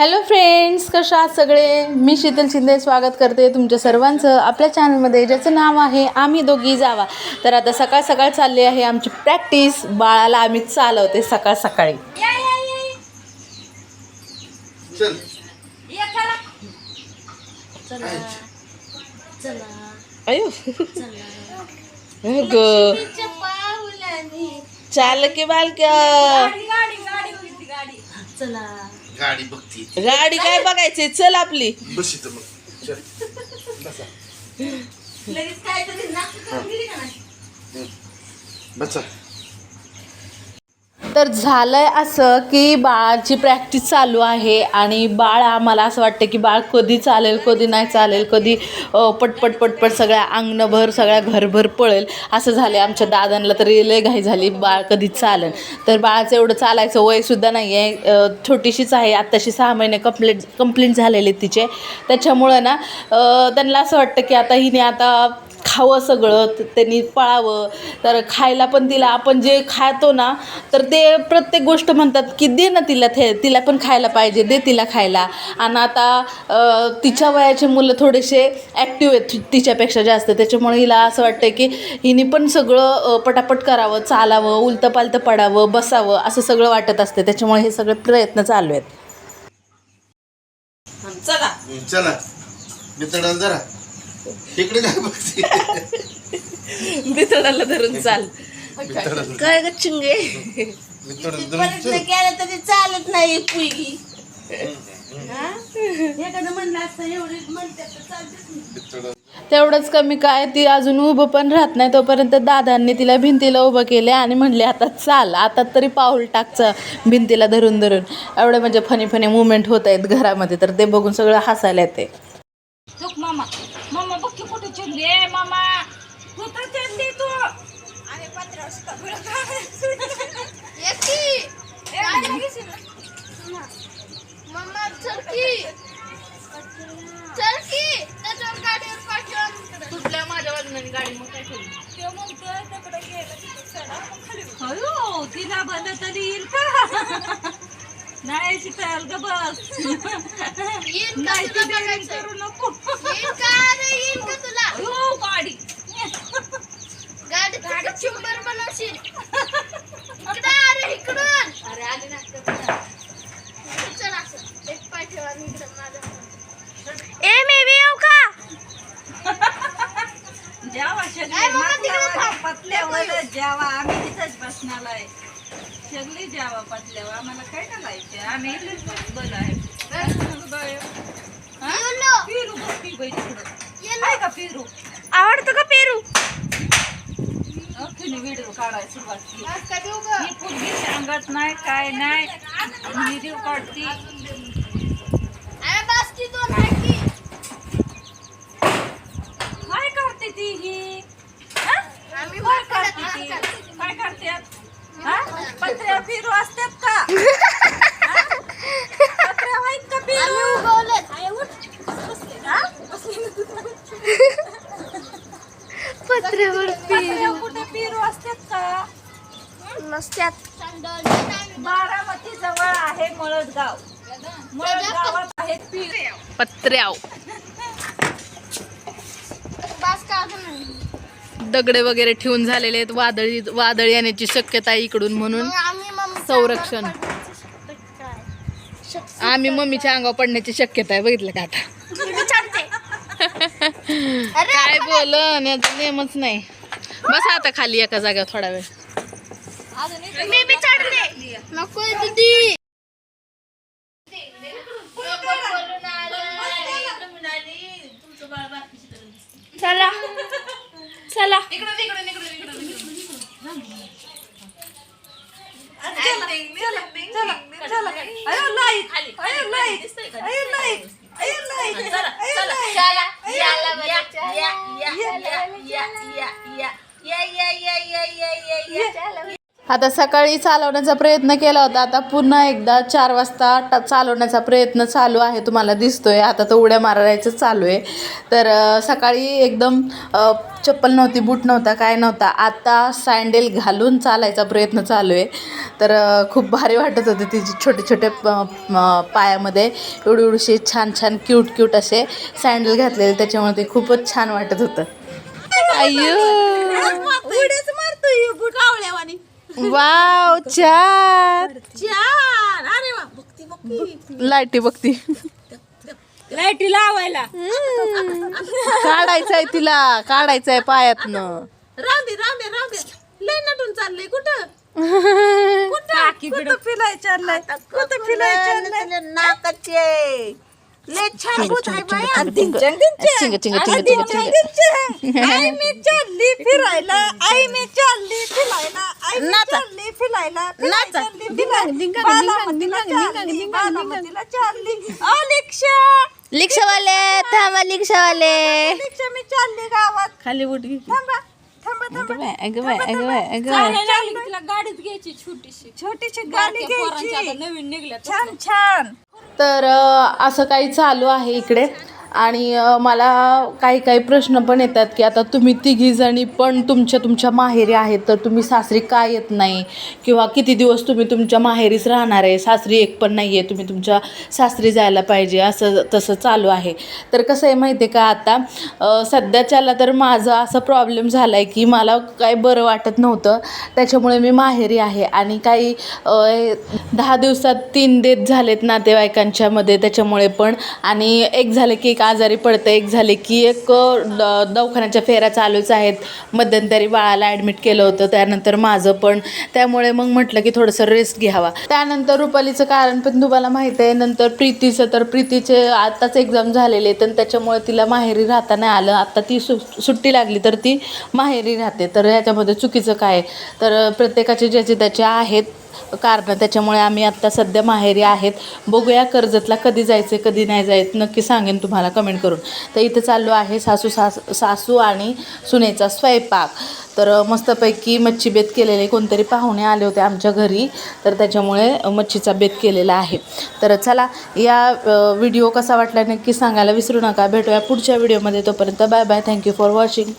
Hello friends कशा आहात सगळे? मी शीतल शिंदे स्वागत करते तुमच्या सर्वांचं आपल्या चॅनलमध्ये ज्याचं नाव आहे आम्ही दोघी जावा. तर आता सकाळ सकाळ चालली आहे आमची प्रॅक्टिस बाळाला आम्ही चालवते सकाळ सकाळी. चल. अयो. ग चाल की बालक्या. गाडी बघती. गाडी काय बघायची? चल आपली. बसित मग. बसा. बसा. तर झालं आहे असं की बाळाची प्रॅक्टिस चालू आहे आणि बाळ आम्हाला असं वाटतं की बाळ कधी चालेल कधी नाही चालेल कधी पटपट पटपट सगळ्या अंगणभर सगळ्या घरभर पळेल. असं झालं आमच्या दादांना तरी लय घाई झाली बाळ कधी चालेल. तर बाळाचं एवढं चालायचं वयसुद्धा नाही आहे छोटीशीच आहे. आत्ताशी सहा महिने कंप्लीट कंप्लीट झालेले तिचे. त्याच्यामुळं ना त्यांना असं वाटतं की आता हिने आता खावं सगळं त- त्यांनी पळावं. तर खायला पण तिला आपण जे खातो ना तर ते प्रत्येक गोष्ट म्हणतात की दे ना तिला ते तिला पण खायला पाहिजे दे तिला खायला. आणि आता तिच्या वयाचे मुलं थोडेसे ॲक्टिव्ह आहेत तिच्यापेक्षा जास्त. त्याच्यामुळे हिला असं वाटतं की हिने पण सगळं पटापट करावं चालावं उलतं पालतं पडावं बसावं असं सगळं वाटत असते त्याच्यामुळे हे सगळे प्रयत्न चालू आहेत. चला. चला. जरा इकडे काय बघते? बितडाला धरून चाल. काय ग चिंगे. केलं तरी चालत नाही पुईगी तेवढंच कमी काय ती अजून उभं पण राहत नाही तोपर्यंत दादांनी तिला भिंतीला उभं केले आणि म्हणले आता चाल आता तरी पाऊल टाकचं भिंतीला धरून धरून. एवढे म्हणजे फनी फनी मुवमेंट होत आहेत घरामध्ये तर ते बघून सगळं हसायला येते. चुंदी आहे मामा. कुठं चंदी तू. आम्ही पंधरा मम्मा चरकी. चरकी त्याच्यावर गाडीवर पाठवून तुटल्या माझ्या वजनाने गाडी मग काय ठेवली ते म्हणतोय तिकडे गेलं तिकडे हळू तिला बंद तरी येईल का? नाही शिकायला का बस. नाही करू नको. जेवा आम्ही तिथंच बसणार आहे. सगळी जेवा पतल्यावर आम्हाला काय करायचे? आम्ही बरं आहे. हा? पिरू बघ, ती बाई तिकडं. आहे का पिरू? आवडतं का पेरू? तिने व्हिडिओ काढायला सुरुवात केली. ही सांगत नाही काय नाही. व्हिडिओ काढती अरे बस की दोन आहे की काय करते ती ही हा? आम्ही काय वर करते पडत ती नाही. काय करतात? हा? पत्र्या पिरू असतात का? हा? पत्र्या आहेत का आम्ही पिरू उगवलेत हा? पत्र्यावर पत्र्या कुठे पिरू असतात का? नसत्यात. बारामती जवळ आहे मळदगाव. मळदगावात आहेत पिरू. पत्र्याव. बस का. दगडे वगैरे ठेवून झालेले आहेत वादळी वादळ येण्याची शक्यता आहे इकडून म्हणून. संरक्षण. आम्ही मम्मीच्या अंगावर पडण्याची शक्यता आहे बघितलं का आता? काय बोलन याचा नेमच नाही. बस आता खाली एका जागेवर थोडा वेळ. नको आता सकाळी चालवण्याचा प्रयत्न केला होता. आता पुन्हा एकदा चार वाजता चालवण्याचा प्रयत्न चालू आहे तुम्हाला दिसतोय. आता तर उड्या मारायचं चालू आहे. तर सकाळी एकदम चप्पल नव्हती बूट नव्हता काय नव्हता. आता सँडेल घालून चालायचा प्रयत्न चालू आहे. तर खूप भारी वाटत होते तिचे छोटे छोटे प- पायामध्ये एवढी एवढीशी छान छान क्यूट क्यूट असे सँडल घातलेले. त्याच्यामुळे ते खूपच छान वाटत होतं. अय्यो उड्याच मारतोय बूट. कावळ्यावानी. वाव छान. अरे वा बघती बघती. लाईटी बघती. लाईटी लावायला. काढायचंय तिला काढायचंय पायातनं. राहू दे राहू दे राहू दे. लय नटून चाललंय. कुठं? कुठं? कुठं फिराय चाललंय? कुठं फिराय चाललंय? नाकाचे. लय छान भूत आहे बाया. चिंग चिंग चिंग चिंग चिंग चिंग आई मी चालली फिरायला आई मी चालली फिरायला आई मी चालली फिरायला चालली फिरायला बालामतीला चालली ओ लिक्षा रिक्षावाले थांबा रिक्षावाले लिक्षा मी चालली गावात खाली घे थांबा तिला गाडीत घ्यायची छोटीशी. छोटीशी गाडी घ्यायची. नवीन निघल्या छान छान. तर असं काही चालू आहे इकडे. आणि मला काही काही प्रश्न पण येतात की आता तुम्ही तिघीजणी पण तुमच्या तुमच्या माहेरी आहेत तर तुम्ही सासरी का येत नाही? किंवा किती दिवस तुम्ही तुमच्या माहेरीच राहणार आहे? सासरी एक पण नाही आहे तुम्ही तुमच्या सासरी जायला पाहिजे असं तसं चालू आहे. तर कसं आहे माहिती आहे का आता? सध्याच्याला तर माझा असा प्रॉब्लेम झाला आहे की मला काय बरं वाटत नव्हतं. त्याच्यामुळे मी माहेरी आहे आणि काही दहा दिवसात तीन देत झालेत नातेवाईकांच्यामध्ये त्याच्यामुळे पण. आणि एक झाले की एक आजारी पडतं एक झाले की एक द दवाखान्याच्या फेऱ्या चालूच आहेत. मध्यंतरी बाळाला ॲडमिट केलं होतं त्यानंतर माझं पण. त्यामुळे मग म्हटलं की थोडंसं रेस्ट घ्यावा. त्यानंतर रुपालीचं कारण पण तुम्हाला माहीत आहे नंतर प्रीतीचं तर प्रीतीचे आत्ताच एक्झाम झालेले आहेत त्याच्यामुळे तिला माहेरी राहता नाही आलं. आत्ता ती सु सुट्टी लागली तर ती माहेरी राहते. तर ह्याच्यामध्ये चुकीचं काय तर प्रत्येकाचे ज्याचे त्याचे आहेत कारणं त्याच्यामुळे आम्ही आत्ता सध्या माहेरी आहेत. बघूया कर्जतला कधी जायचं कधी नाही जायचं. नक्की सांगेन तुम्हाला कमेंट करून. तर इथं चाललो आहे सासू सास सासू आणि सुनेचा स्वयंपाक. तर मस्तपैकी मच्छी बेत केलेले कोणतरी पाहुणे आले होते आमच्या घरी. तर त्याच्यामुळे मच्छीचा बेत केलेला आहे. तर चला या व्हिडिओ कसा वाटला नक्की सांगायला विसरू नका. भेटूया पुढच्या व्हिडिओमध्ये तोपर्यंत bye bye. Thank you for watching